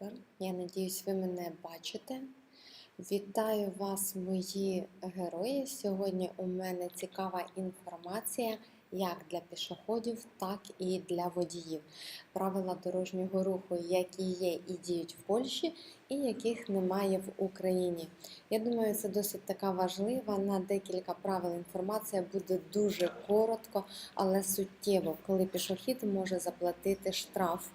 Супер. Я надіюсь, ви мене бачите. Вітаю вас, мої герої. Сьогодні у мене цікава інформація як для пішоходів, так і для водіїв. Правила дорожнього руху, які є і діють в Польщі, і яких немає в Україні. Я думаю, це досить така важлива. На декілька правил інформація буде дуже коротко, але суттєво, коли пішохід може заплатити штраф.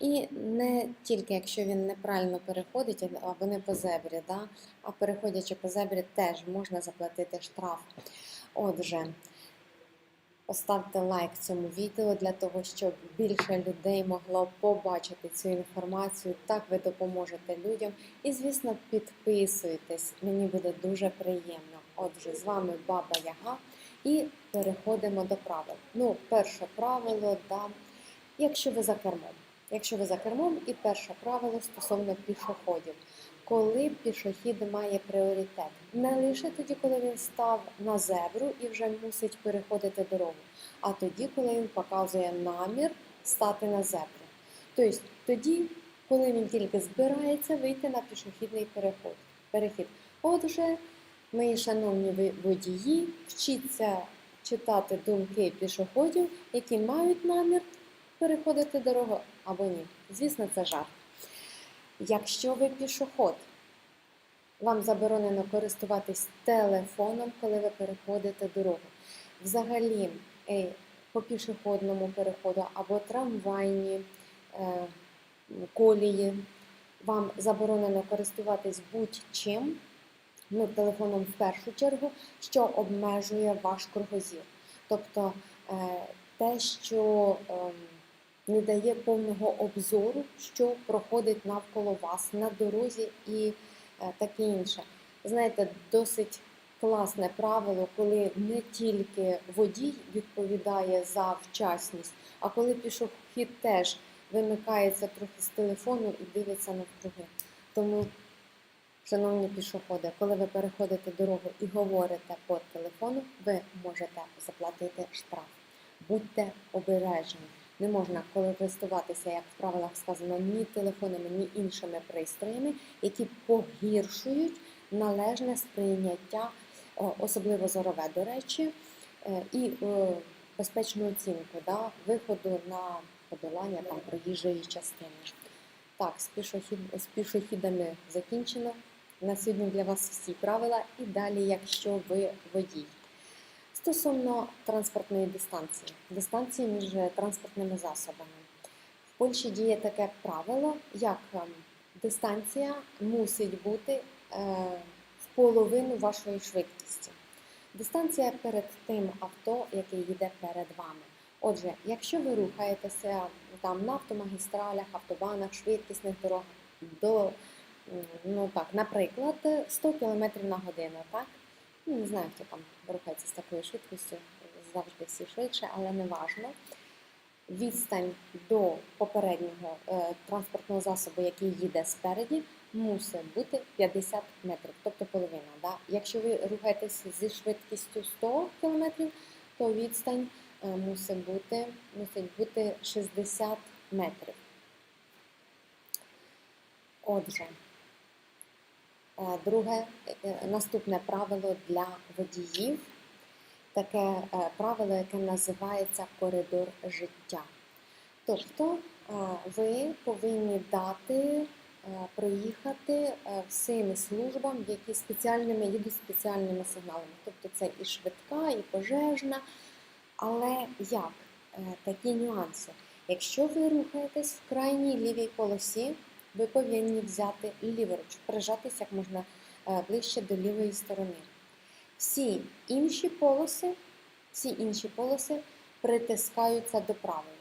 І не тільки якщо він неправильно переходить або не по зебрі, да? а переходячи по зебрі, теж можна заплатити штраф. Отже, поставте лайк цьому відео для того, щоб більше людей могло побачити цю інформацію. Так ви допоможете людям. І, звісно, підписуйтесь, мені буде дуже приємно. Отже, з вами Баба Яга. І переходимо до правил. Ну, перше правило, да, якщо ви за кермом. Якщо ви за кермом, і перше правило стосовно пішоходів. Коли пішохід має пріоритет, не лише тоді, коли він став на зебру і вже мусить переходити дорогу, а тоді, коли він показує намір стати на зебру. Тобто тоді, коли він тільки збирається вийти на пішохідний переход, перехід. Отже, мої шановні водії, вчіться читати думки пішоходів, які мають намір переходити дорогу або ні. Звісно, це жарт. Якщо ви пішоход, вам заборонено користуватись телефоном, коли ви переходите дорогу. Взагалі, е, по пішохідному переходу або трамвайні е, колії, вам заборонено користуватись будь-чим, ну, телефоном в першу чергу, що обмежує ваш кругозір. Тобто е, те, що ем, не дає повного обзору, що проходить навколо вас на дорозі і е, таке інше. Знаєте, досить класне правило, коли не тільки водій відповідає за вчасність, а коли пішохід теж вимикається трохи з телефону і дивиться навкруги. Тому, шановні пішоходи, коли ви переходите дорогу і говорите по телефону, ви можете заплатити штраф. Будьте обережні. Не можна користуватися, як в правилах сказано, ні телефонами, ні іншими пристроями, які погіршують належне сприйняття, особливо зорове, до речі, е, і е, безпечну оцінку да, виходу на подолання там, проїжджої частини. Так, з пішохідами закінчено. На сьогодні для вас всі правила. І далі, якщо ви водій. Стосовно транспортної дистанції, дистанції між транспортними засобами. В Польщі діє таке правило, як ем, дистанція мусить бути е, в половину вашої швидкості. Дистанція перед тим авто, яке їде перед вами. Отже, якщо ви рухаєтеся там на автомагістралях, автобанах, швидкісних дорогах до, ну так, наприклад, 100 км на годину, так? Ну, не знаю, хто там рухається з такою швидкістю, завжди всі швидше, але не важно. Відстань до попереднього е, транспортного засобу, який їде спереді, мусить бути 50 метрів, тобто половина. Да? Якщо ви рухаєтесь зі швидкістю 100 км, то відстань е, мусить бути, мусить бути 60 метрів. Отже, Друге, е, наступне правило для водіїв таке е, правило, яке називається коридор життя. Тобто е, ви повинні дати е, проїхати е, всім службам, які спеціальними їдуть спеціальними сигналами. Тобто це і швидка, і пожежна. Але як? Е, Такі нюанси. Якщо ви рухаєтесь в крайній лівій полосі, ви повинні взяти ліворуч, прижатися як можна е, ближче до лівої сторони. Всі інші полоси, всі інші полоси притискаються до правої.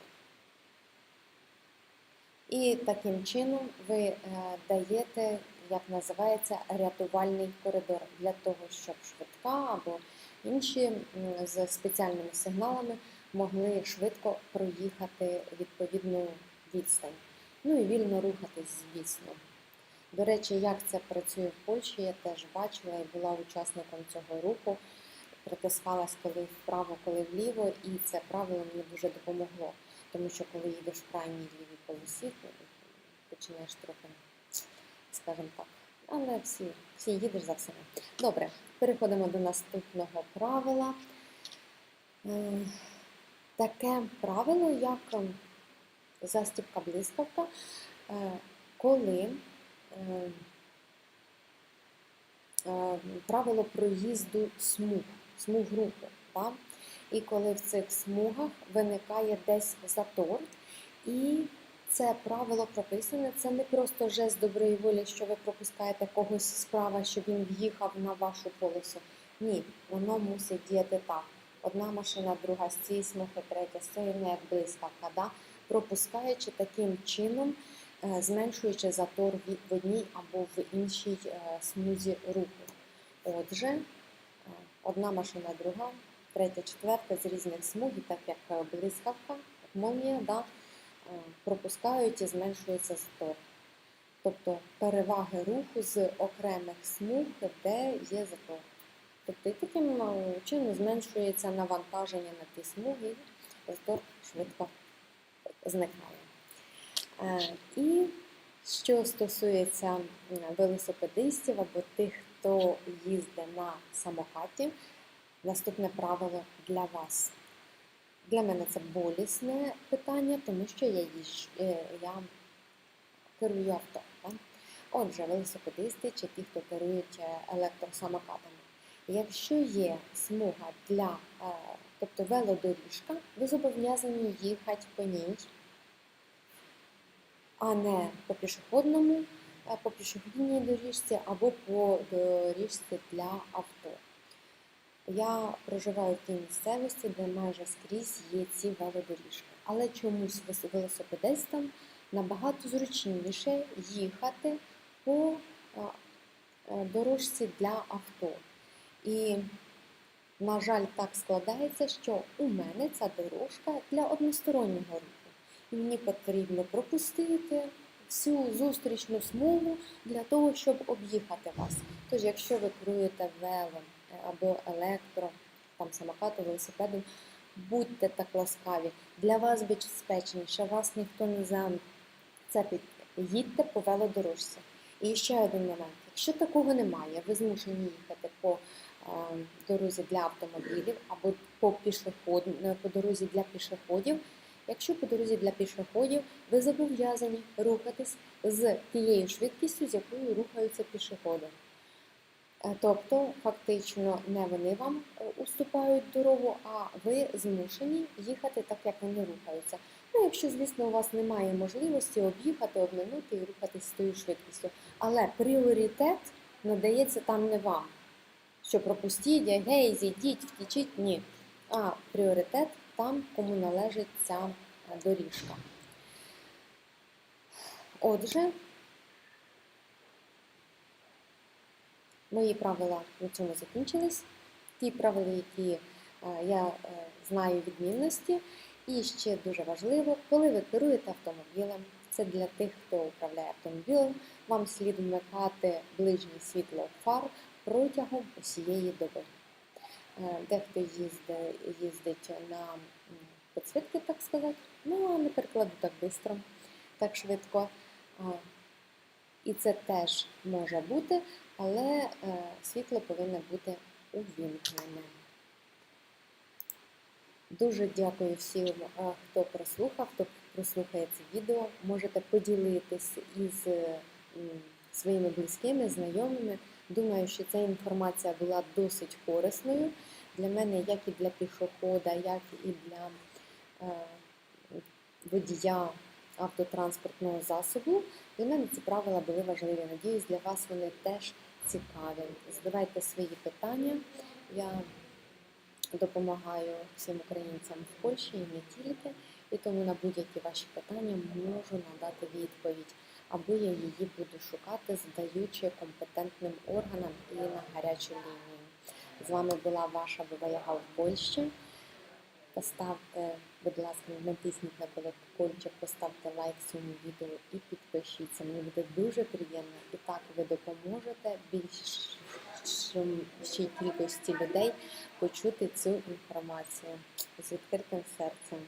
І таким чином ви е, даєте, як називається, рятувальний коридор для того, щоб швидка або інші з спеціальними сигналами могли швидко проїхати відповідну відстань. Ну і вільно рухатись, звісно. До речі, як це працює в Польщі, я теж бачила і була учасником цього руху. Притискалась коли вправо, коли вліво, і це правило мені дуже допомогло. Тому що коли їдеш в крайній лівій полосі, починаєш трохи, скажімо так. Але всі, всі їдеш за всіма. Добре, переходимо до наступного правила. Е, Таке правило, як застібка блискавка, е, коли е, е, правило проїзду смуг, смуг. Так? І коли в цих смугах виникає десь затор, і це правило прописане, це не просто жест доброї волі, що ви пропускаєте когось справа, щоб він в'їхав на вашу полосу. Ні, воно мусить діяти так. Одна машина, друга з цієї смуги, третя з цієї, не як блискавка, да? Пропускаючи таким чином, е, зменшуючи затор в одній або в іншій е, смузі руху. Отже, е, одна машина, друга, третя, четверта з різних смуг, так як блискавка, молнія, да, пропускають і зменшується затор. Тобто переваги руху з окремих смуг, де є затор. Тобто таким чином зменшується навантаження на ті смуги, затор швидко зникає. Е, І що стосується велосипедистів або тих, хто їздить на самокаті, наступне правило для вас. Для мене це болісне питання, тому що я їжджу, е, я керую авто. Отже, велосипедисти чи ті, хто керують е, електросамокатами. Якщо є смуга для, тобто велодоріжка, ви зобов'язані їхати по ній, а не по пішохідному, е, по пішохідній доріжці або по доріжці для авто. Я проживаю в тій місцевості, де майже скрізь є ці велодоріжки. Але чомусь велосипедистам набагато зручніше їхати по е, е, дорожці для авто. І, на жаль, так складається, що у мене ця дорожка для одностороннього руху. І мені потрібно пропустити всю зустрічну смугу для того, щоб об'їхати вас. Тож, якщо ви керуєте велом е, або електро, там самокатом, велосипедом, будьте так ласкаві. Для вас безпечніше, вас ніхто не зацепить. Їдьте по велодорожці. І ще один момент. Якщо такого немає, ви змушені їхати по дорозі для автомобілів або по пішоход, е, по дорозі для пішоходів. Якщо по дорозі для пішоходів ви зобов'язані рухатись з тією швидкістю, з якою рухаються пішоходи. Е, Тобто, фактично, не вони вам е, уступають дорогу, а ви змушені їхати так, як вони рухаються. Ну, якщо, звісно, у вас немає можливості об'їхати, обминути і рухатись з тою швидкістю. Але пріоритет надається там не вам. Що пропустіть, гей, зійдіть, втічіть, ні. А пріоритет там, кому належить ця е, доріжка. Отже, мої правила на цьому закінчились. Ті правила, які е, я е, знаю відмінності. І ще дуже важливо, коли ви керуєте автомобілем, це для тих, хто управляє автомобілем, вам слід вмикати ближнє світло фар протягом усієї доби. Е, Дехто їздить, їздить на підсвітки, так сказати, ну а не перекладу так швидко, так швидко. І це теж може бути, але е, світло повинно бути увімкнене. Дуже дякую всім, хто прослухав, хто прослухає це відео. Можете поділитись із своїми близькими, знайомими. Думаю, що ця інформація була досить корисною для мене, як і для пішохода, як і для е, водія автотранспортного засобу. Для мене ці правила були важливі. Надіюсь, для вас вони теж цікаві. Задавайте свої питання. Я допомагаю всім українцям в Польщі і не тільки, і тому на будь-які ваші питання можу надати відповідь, або я її буду шукати, здаючи компетентним органам і на гарячу лінію. З вами була ваша Бабаяга в Польщі. Поставте, будь ласка, натисніть на колокольчик, поставте лайк цьому відео і підпишіться. Мені буде дуже приємно. І так ви допоможете більшій кількості людей почути цю інформацію з відкритим серцем.